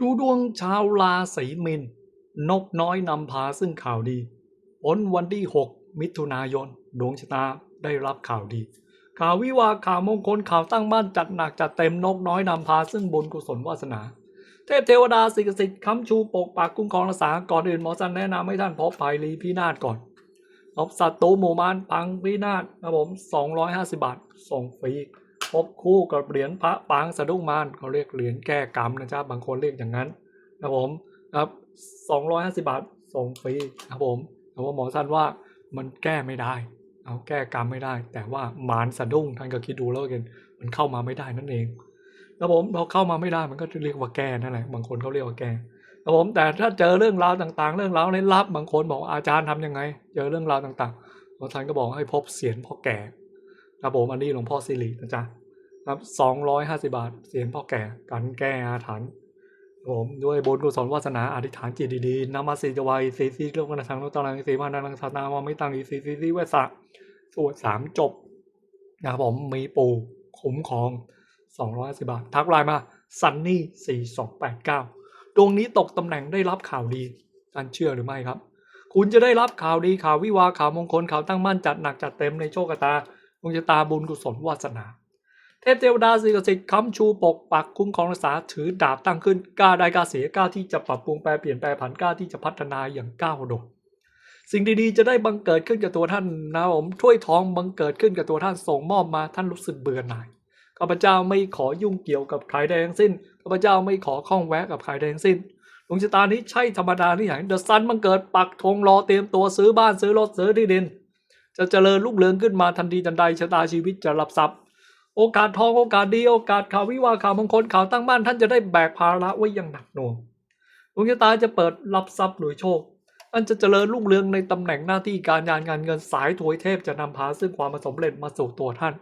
ดูดวงชาวราศีมินนกน้อยนำพาซึ่งข่าวดีผลวันที่ 6 มิถุนายน ดวงชะตาได้รับข่าวดี ข่าววิวาข่าวมงคลข่าวตั้งบ้านจัดหนักจัดเต็มนกน้อยนำพาซึ่งบุญกุศลวาสนา เทพเทวดาสิ่งศักสิทธิ์ค้ำชูปกปักคุ้มครองรักษาก่อนอื่นหมอสันแนะนำให้ท่านพบภัยรีพินาศก่อนพบสัตว์ตูหมู่มานพังพินาศนะผม 250 บาท ส่งฟรี พบคู่กับเหรียญพระปางสะดุ้งมารเขาเรียกเหรียญแก้กรรมนะจ๊ะบางคนเรียกอย่างนั้นนะผมครับ250 บาทส่งฟรีนะผมแต่ว่าหมอสั้นว่ามันแก้ไม่ได้เอาแก้กรรมไม่ได้ แต่ว่ามารสะดุ้งท่านก็คิดดูแล้วกันมันเข้ามาไม่ได้นั่นเองแล้วผมพอเข้ามาไม่ได้มันก็จะเรียกว่าแก้นั่นแหละบางคนเขาเรียกว่าแก้แล้วผมแต่ถ้าเจอเรื่องราวต่างๆ เรื่องราวเล่นลับบางคนบอกอาจารย์ทำยังไง เจอเรื่องราวต่างๆหมอท่านก็บอกให้พบเสียงพ่อแก่ครับผมอันนี้หลวงพ่อสิรินะจ๊ะ ครับสองร้อยห้าสิบาท เสียงพ่อแก่กันแก้อาถรรพ์ผมด้วยบุญกุศลวาสนาอธิษฐานจิตดีๆนามาสีจวัยสีสีเรื่องกันทางโลกตาลังสีมานังสานามไม่ตังอีสีสีสีเวสะสวดสามจบนะครับผมมีปู่คุ้มครอง250บาท ทักไลน์มาซันนี่4289ดวงนี้ตกตำแหน่งได้รับข่าวดีท่านเชื่อหรือไม่ครับ คุณจะได้รับข่าวดีข่าววิวาข่าวมงคลข่าวตั้งมั่นจัดหนักจัดเต็มในโชคชะตาดวงชะตาบุญกุศลวาสนา เทพเทวดาสิ่งศักดิ์สิทธิ์ค้ำชูปกปักคุ้มครองรักษาถือดาบตั้งขึ้นกล้าได้กล้าเสียกล้าที่จะปรับปรุงแปลเปลี่ยนแปลผันกล้าที่จะพัฒนาอย่างก้าวโดดสิ่งดีๆจะได้บังเกิดขึ้นกับตัวท่านนะผมถ้วยทองบังเกิดขึ้นกับตัวท่านส่งมอบมาท่านรู้สึกเบื่อหน่ายข้าพเจ้าไม่ขอยุ่งเกี่ยวกับใครใดทั้งสิ้นข้าพเจ้าไม่ขอข้องแวะกับใครใดทั้งสิ้นดวงชะตานี้ใช่ธรรมดาที่ไหนเดอะซันบังเกิดปักธงรอเตรียมตัวซื้อบ้านซื้อรถซื้อที่ดิน จะเจริญรุ่งเรืองขึ้นมาทันทีทันใดชะตาชีวิตจะรับทรัพย์ โอกาสทองโอกาสดีโอกาสข่าววิวาข่าวมงคลข่าวตั้งบ้านท่านจะได้แบกภาระไว้อย่างหนักหน่วงดวงชะตาจะเปิดรับทรัพย์โดยโชคอันจะเจริญรุ่งเรืองในตำแหน่งหน้าที่การงานการเงินสายถวยเทพจะนำพาซึ่งความสำเร็จมาสู่ตัวท่าน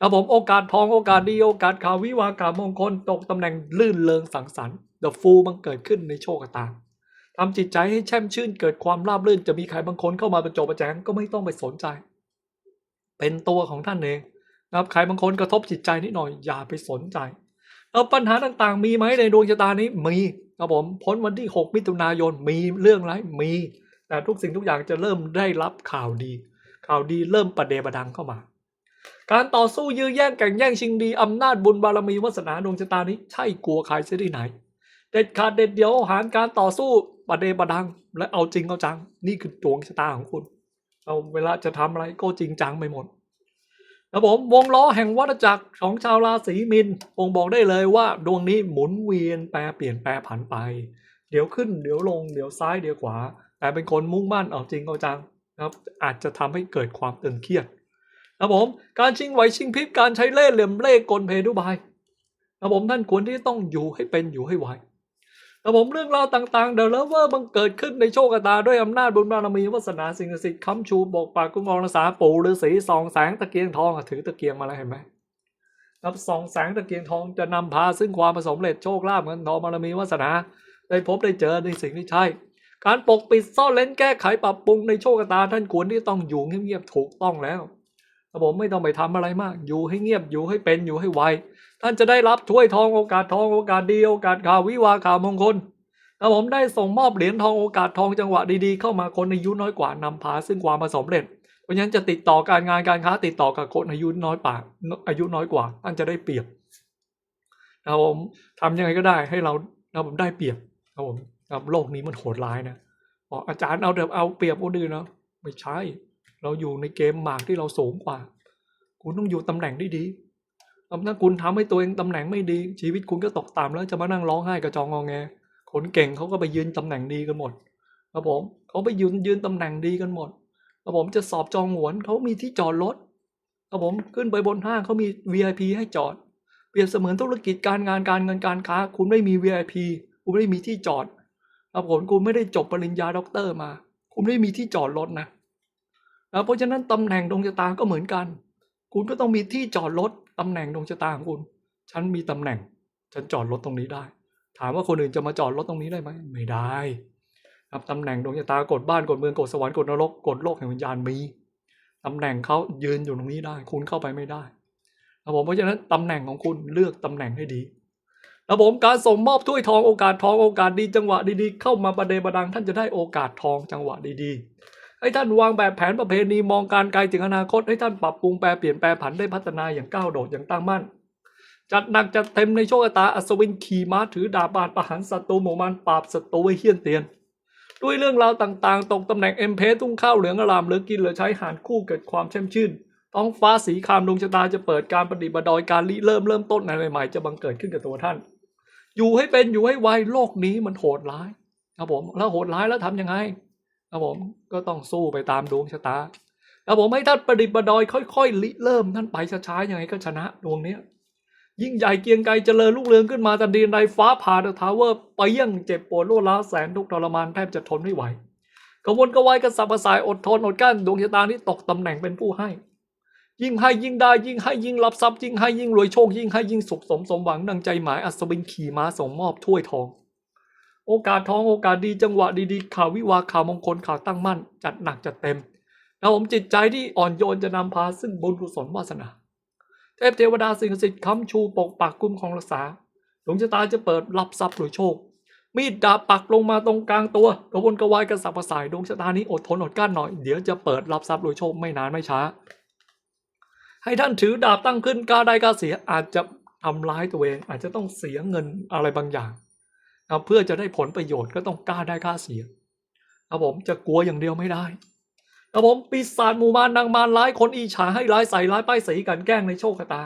นะผมโอกาสทองโอกาสดีโอกาสข่าววิวาข่าวมงคลตกตำแหน่งลื่นเริงสังสรรค์เดอะฟูบังเกิดขึ้นในโชคชะตาทำจิตใจให้แช่มชื่นเกิดความราบรื่นจะมีใครบางคนเข้ามาประจบประแจงก็ไม่ต้องไปสนใจ เป็นตัวของท่านเอง นะครับใครบางคนกระทบจิตใจนิดหน่อยอย่าไปสนใจแล้วปัญหาต่างๆ มีไหมในดวงชะตานี้มีครับผมพ้นวันที่ 6 มิถุนายนมีเรื่องอะไรมี แต่ทุกสิ่งทุกอย่างจะเริ่มได้รับข่าวดี ข่าวดีเริ่มประเดประดังเข้ามา การต่อสู้ยื้อแย่งแข่งแย่งชิงดีอำนาจบุญบารมีวาสนาดวงชะตานี้ใช่กลัวใครเสียที่ไหน เด็ดขาดเด็ดเดียวหารการต่อสู้ประเดประดัง และเอาจริงเอาจัง นี่คือดวงชะตาของคุณ เอาเวลาจะทำอะไรก็จริงจังไปหมด ครับผมวงล้อแห่งวัฏจักรของชาวราศีมินบ่งบอกได้เลยว่าดวงนี้หมุนเวียนแปรเปลี่ยนแปรผันไป เดี๋ยวขึ้นเดี๋ยวลงเดี๋ยวซ้ายเดี๋ยวขวา แต่เป็นคนมุ่งมั่นเอาจริงเอาจังนะครับอาจจะทำให้เกิดความตึงเครียดครับผมการชิงไหวชิงพริบการใช้เล่ห์เหลี่ยมเล่ห์กลเพดุบายครับผมท่านควรที่ต้องอยู่ให้เป็นอยู่ให้ไหว ครับผมเรื่องราวต่างๆ เดลเวอร์บังเกิดขึ้นในโชคชะตาด้วยอำนาจบุญบารมีวาสนาสิ่งศักดิ์สิทธิ์ค้ำชูบอกปากกุ้งองรักษาปู่ฤาษีสองแสงตะเกียงทองถือตะเกียงมาแล้วเห็นไหมครับสองแสงตะเกียงทองจะนำพาซึ่งความประสมเร็จโชคลาภเงินทองบารมีวาสนา ได้พบได้เจอในสิ่งที่ใช่ การปกปิดซ่อนเล้นแก้ไขปรับปรุงในโชคชะตาท่านควรที่ต้องอยู่เงียบๆถูกต้องแล้วครับผมไม่ต้องไปทำอะไรมาก อยู่ให้เงียบอยู่ให้เป็นอยู่ให้ไว ท่านจะได้รับถ้วยทองโอกาสทองโอกาสดีโอกาสข่าววิวาข่าวมงคลครับผมได้ส่งมอบเหรียญทองโอกาสทองจังหวะดีๆ เข้ามาคนอายุน้อยกว่านำพาซึ่งความประสบเร็จ เพราะฉะนั้นจะติดต่อการงานการค้าติดต่อกับคนอายุน้อยป่าอายุน้อยกว่าท่านจะได้เปรียบครับผมทำยังไงก็ได้ให้เราครับผมได้เปรียบครับผมครับโลกนี้มันโหดร้ายนะบอกอาจารย์เอาเดี๋ยวเอาเปรียบคนอื่นเนาะไม่ใช่ เราอยู่ในเกมหมากที่เราสูงกว่า คุณต้องอยู่ตำแหน่งที่ดี ถ้าคุณทำให้ตัวเองตำแหน่งไม่ดี ชีวิตคุณก็ตกต่ำแล้วจะมานั่งร้องไห้กระจองงอแงคนเก่งเขาก็ไปยืนตำแหน่งดีกันหมดครับผมเขาไปยืนยืนตำแหน่งดีกันหมดครับผมจะสอบจองหวนเขามีที่จอดรถครับผมขึ้นไปบนห้างเขามี VIP ให้จอด เปรียบเสมือนธุรกิจการงานการเงินการค้า คุณไม่มี VIP คุณไม่มีที่จอดครับผมคุณไม่ได้จบปริญญาด็อกเตอร์มา คุณไม่มีที่จอดรถนะนะเพราะฉะนั้นตำแหน่งดวงชะตาก็เหมือนกัน คุณก็ต้องมีที่จอดรถ ตำแหน่งดวงชะตาของคุณ ฉันมีตำแหน่ง ฉันจอดรถตรงนี้ได้ ถามว่าคนอื่นจะมาจอดรถตรงนี้ได้ไหม ไม่ได้ครับตำแหน่งดวงชะตากฎบ้านกฎเมืองกฎสวรรค์กฎนรกกฎโลกแห่งวิญญาณมีตำแหน่งเขายืนอยู่ตรงนี้ได้ คุณเข้าไปไม่ได้ครับผมเพราะฉะนั้นตำแหน่งของคุณเลือกตำแหน่งให้ดีรครับผมการส่งมอบถ้วยทองโอกาสทองโอกาสดีจังหวะดีๆ เข้ามาประเดประดังท่านจะได้โอกาสทองจังหวะดีๆ ให้ท่านวางแบบแผนประเพณีมองการไกลถึงอนาคตให้ท่านปรับปรุงแปลเปลี่ยนแปลผันได้พัฒนาอย่างก้าวโดดอย่างตั้งมั่น จัดหนักจัดเต็มในโชคชะตาอัศวินขี่ม้าถือดาบบาดประหารศัตรูหมู่มานปราบศัตรูไว้เฮี้ยนเตียน ด้วยเรื่องราวต่างๆ ตกตำแหน่งเอ็มเพทุ่งข้าวเหลืองอลามเหลือกินเหลือใช้หารคู่เกิดความแช่มชื่นท้องฟ้าสีครามดวงชะตาจะเปิดการประดิษฐ์ประดอยการริเริ่มเริ่มต้นอะไรใหม่ๆจะบังเกิดขึ้นกับตัวท่าน อยู่ให้เป็นอยู่ให้ไวโลกนี้มันโหดร้ายครับผมแล้วโหดร้ายแล้วทำยังไง ครับผมก็ต้องสู้ไปตามดวงชะตาครับผมให้ท่านประดิษฐ์ประดอยค่อยๆริเริ่มท่านไปช้าๆยังไงก็ชนะดวงเนี้ยยิ่งใหญ่เกียงไกรเจริญรุ่งเรืองขึ้นมาทันทีใดฟ้าผ่าเดอะทาวเวอร์ไปยังเจ็บปวดรวดร้าวแสนทุกทรมานแทบจะทนไม่ไหวกระวนกระวายกระสับกระส่ายอดทนอดกั้นดวงชะตานี้ตกตำแหน่งเป็นผู้ให้ ยิ่งให้ยิ่งได้ยิ่งให้ยิ่งรับทรัพย์ยิ่งให้ยิ่งรวยโชคยิ่งให้ยิ่งสุขสมสมหวังดังใจหมายอัศวินขี่ม้าส่งมอบถ้วยทอง โอกาสทองโอกาสดีจังหวะดีๆ ข่าววิวาข่าวมงคลข่าวตั้งมั่น จัดหนักจัดเต็มแล้วผมจิตใจที่อ่อนโยนจะนำพาซึ่งบุญกุศลวาสนา เทพเทวดาสิ่งศักดิ์สิทธิ์ค้ำชูปกปักคุ้มครองรักษาดวงชะตาจะเปิดรับทรัพย์รวยโชค มีดดาบปักลงมาตรงกลางตัวกระวนกระวายกระสับกระส่ายดวงชะตานี้อดทนอดกลั้นหน่อยเดี๋ยวจะเปิดรับทรัพย์รวยโชคไม่นานไม่ช้า ให้ท่านถือดาบตั้งขึ้นกล้าได้กล้าเสียอาจจะทำร้ายตัวเองอาจจะต้องเสียเงินอะไรบางอย่าง นะเพื่อจะได้ผลประโยชน์ก็ต้องกล้าได้กล้าเสียครับผมจะกลัวอย่างเดียวไม่ได้ครับผมปีศาจหมู่มารนางมารร้ายคนอีฉาให้ร้ายใส่ร้ายป้ายสีกันแกล้งในโชคชะตา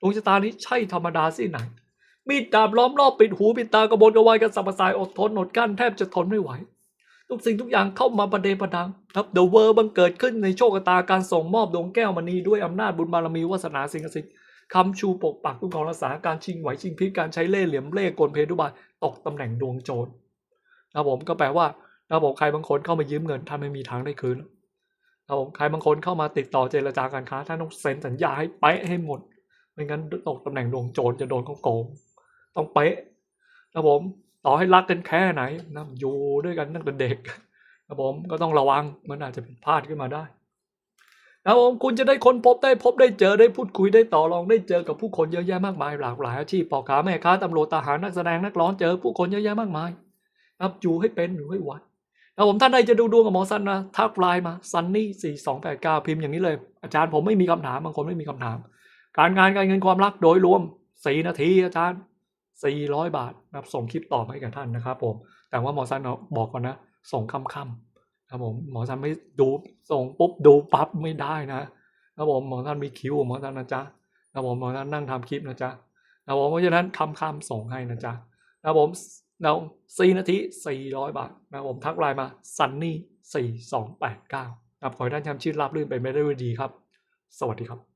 ดวงชะตานี้ใช่ธรรมดาสิไหน มีดดาบล้อมรอบปิดหูปิดตากระบนกระวายกันสับปะสายอดทนอดกลั้นแทบจะทนไม่ไหว ทุกสิ่งทุกอย่างเข้ามาประเดประดังครับเดอะเวอร์บังเกิดขึ้นในโชคชะตาการส่งมอบดวงแก้วมณีด้วยอำนาจบุญบารมีวาสนาสิ่งศักดิ์สิทธิ์ คำชูปกปักคุ้มครองรักษาการชิงไหวชิงพลิกการใช้เล่ห์เหลี่ยมเล่ห์กลเพทุบายตกตำแหน่งดวงโจรนะครับผมก็แปลว่านะครับผมใครบางคนเข้ามายืมเงินท่านไม่มีทางได้คืนนะครับผมใครบางคนเข้ามาติดต่อเจรจาการค้าท่านต้องเซ็นสัญญาให้เป๊ะให้หมดไม่งั้นตกตำแหน่งดวงโจรจะโดนเขาโกงต้องเป๊ะนะครับผมต่อให้รักกันแค่ไหนนะอยู่ด้วยกันตั้งแต่เด็กนะครับผมก็ต้องระวังมันอาจจะผิดพลาดขึ้นมาได้ นะครับผมคุณจะได้ค้นพบได้พบได้เจอได้พูดคุยได้ต่อรองได้เจอกับผู้คนเยอะแยะมากมาย หลากหลายอาชีพพ่อค้าแม่ค้าตำรวจทหารนักแสดงนักร้องเจอผู้คนเยอะแยะมากมายนะครับอยู่ให้เป็นอยู่ให้ไหวนะผมท่านใดจะดูดวงกับหมอสันนะทักไลน์มาซันนี่สี่สองแปดเก้าพิมพ์อย่างนี้เลย อาจารย์ผมไม่มีคำถามบางคนไม่มีคำถาม การงานการเงินความรักโดยรวมสี่นาทีอาจารย์400บาทนะครับส่งคลิปตอบให้กับท่านนะครับผมแต่ว่าหมอซันเนาะบอกก่อนนะส่งค่ำๆ ครับผมหมอซันไม่ดูส่งปุ๊บดูปั๊บไม่ได้นะครับผมหมอซันมีคิวหมอซันนะจ๊ะนะครับผมหมอซันนั่งทำคลิปนะจ๊ะนะครับผมเพราะฉะนั้นค่ำๆส่งให้นะจ๊ะนะครับผมเราสี่นาทีสี่ร้อยบาทนะผมทักไลน์มาซันนี่4289นะครับขอให้ท่านทำชื่อรับรื่นไปไม่ได้ด้วยดีครับ สวัสดีครับ